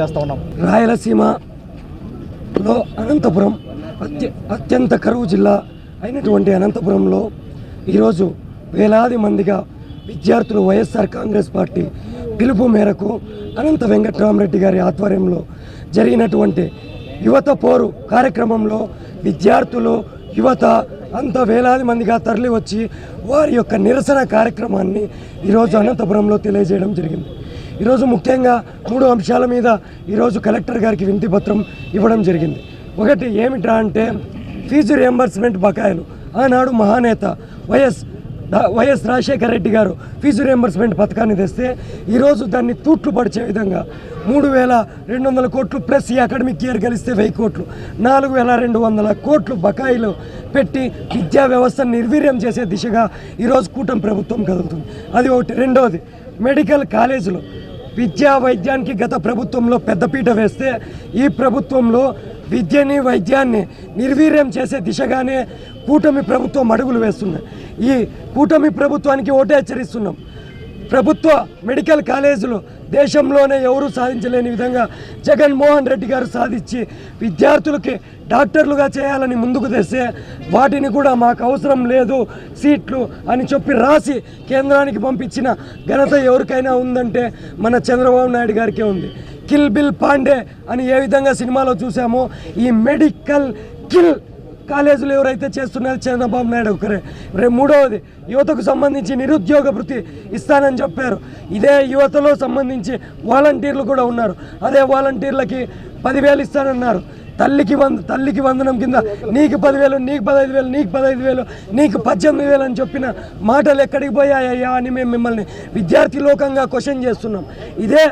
చేస్తూ ఉన్నాం. రాయలసీమలో అనంతపురం అత్య అత్యంత కరువు జిల్లా అయినటువంటి అనంతపురంలో ఈరోజు వేలాది మందిగా విద్యార్థులు వైఎస్ఆర్ కాంగ్రెస్ పార్టీ పిలుపు మేరకు అనంత వెంకట్రామరెడ్డి గారి ఆధ్వర్యంలో జరిగినటువంటి యువత పోరు కార్యక్రమంలో విద్యార్థులు యువత అంత వేలాది మందిగా తరలి వచ్చి వారి యొక్క నిరసన కార్యక్రమాన్ని ఈరోజు అనంతపురంలో తెలియజేయడం జరిగింది. ఈరోజు ముఖ్యంగా మూడు అంశాల మీద ఈరోజు కలెక్టర్ గారికి వినతి పత్రం ఇవ్వడం జరిగింది. ఒకటి ఏమిట్రా అంటే ఫీజు రియంబర్స్మెంట్ బకాయిలు. ఆనాడు మహానేత వైఎస్ వైఎస్ రాజశేఖర రెడ్డి గారు ఫీజు రియంబర్స్మెంట్ పథకాన్ని తెస్తే ఈరోజు దాన్ని తూట్లు పడిచే విధంగా మూడు వేల రెండు వందల కోట్లు ప్లస్ ఈ అకాడమిక్ ఇయర్ కలిస్తే వెయ్యి కోట్లు. నాలుగు వేల రెండు వందల కోట్లు బకాయిలు పెట్టి విద్యా వ్యవస్థను నిర్వీర్యం చేసే దిశగా ఈరోజు కూటమి ప్రభుత్వం కదులుతుంది. అది ఒకటి. రెండవది మెడికల్ కాలేజీలు. విద్యా వైద్యానికి గత ప్రభుత్వంలో పెద్దపీట వేస్తే ఈ ప్రభుత్వంలో విద్యని వైద్యాన్ని నిర్వీర్యం చేసే దిశగానే కూటమి ప్రభుత్వం అడుగులు వేస్తున్నాయి ఈ కూటమి ప్రభుత్వానికి ఓటే హెచ్చరిస్తున్నాం. ప్రభుత్వ మెడికల్ కాలేజీలు దేశంలోనే ఎవరూ సాధించలేని విధంగా జగన్మోహన్ రెడ్డి గారు సాధించి విద్యార్థులకి డాక్టర్లుగా చేయాలని ముందుకు తెస్తే వాటిని కూడా మాకు అవసరం లేదు సీట్లు అని చెప్పి రాసి కేంద్రానికి పంపించిన ఘనత ఎవరికైనా ఉందంటే మన చంద్రబాబు నాయుడు గారికే ఉంది. కిల్ బిల్ పాండే అని ఏ విధంగా సినిమాలో చూసామో ఈ మెడికల్ కిల్ కాలేజీలు ఎవరైతే చేస్తున్నారో చంద్రబాబు నాయుడు ఒకరే. రేపు మూడవది యువతకు సంబంధించి నిరుద్యోగ వృత్తి ఇస్తానని చెప్పారు. ఇదే యువతలో సంబంధించి వాలంటీర్లు కూడా ఉన్నారు. అదే వాలంటీర్లకి పదివేలు ఇస్తానన్నారు. తల్లికి వంద తల్లికి వందనం కింద నీకు పదివేలు నీకు పదహైదు వేలు నీకు పదహైదు వేలు నీకు పద్దెనిమిది వేలు అని చెప్పిన మాటలు ఎక్కడికి పోయాయ్యా అని మేము మిమ్మల్ని విద్యార్థి లోకంగా క్వశ్చన్ చేస్తున్నాం. ఇదే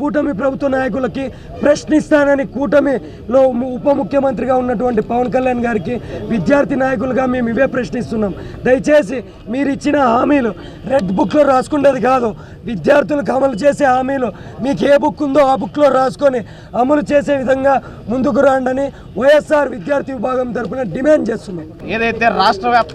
కూటమి ప్రభుత్వ నాయకులకి ప్రశ్నిస్తానని కూటమిలో ఉప ముఖ్యమంత్రిగా ఉన్నటువంటి పవన్ కళ్యాణ్ గారికి విద్యార్థి నాయకులుగా మేము ఇవే ప్రశ్నిస్తున్నాం. దయచేసి మీరు ఇచ్చిన హామీలు రెడ్ బుక్లో రాసుకునేది కాదు. విద్యార్థులకు అమలు చేసే హామీలు మీకు ఏ బుక్ ఉందో ఆ బుక్లో రాసుకొని అమలు చేసే విధంగా ముందుకు రా రాండని వైఎస్ఆర్ విద్యార్థి విభాగం తరఫున డిమాండ్ చేస్తున్నాం. ఏదైతే రాష్ట్ర వ్యాప్త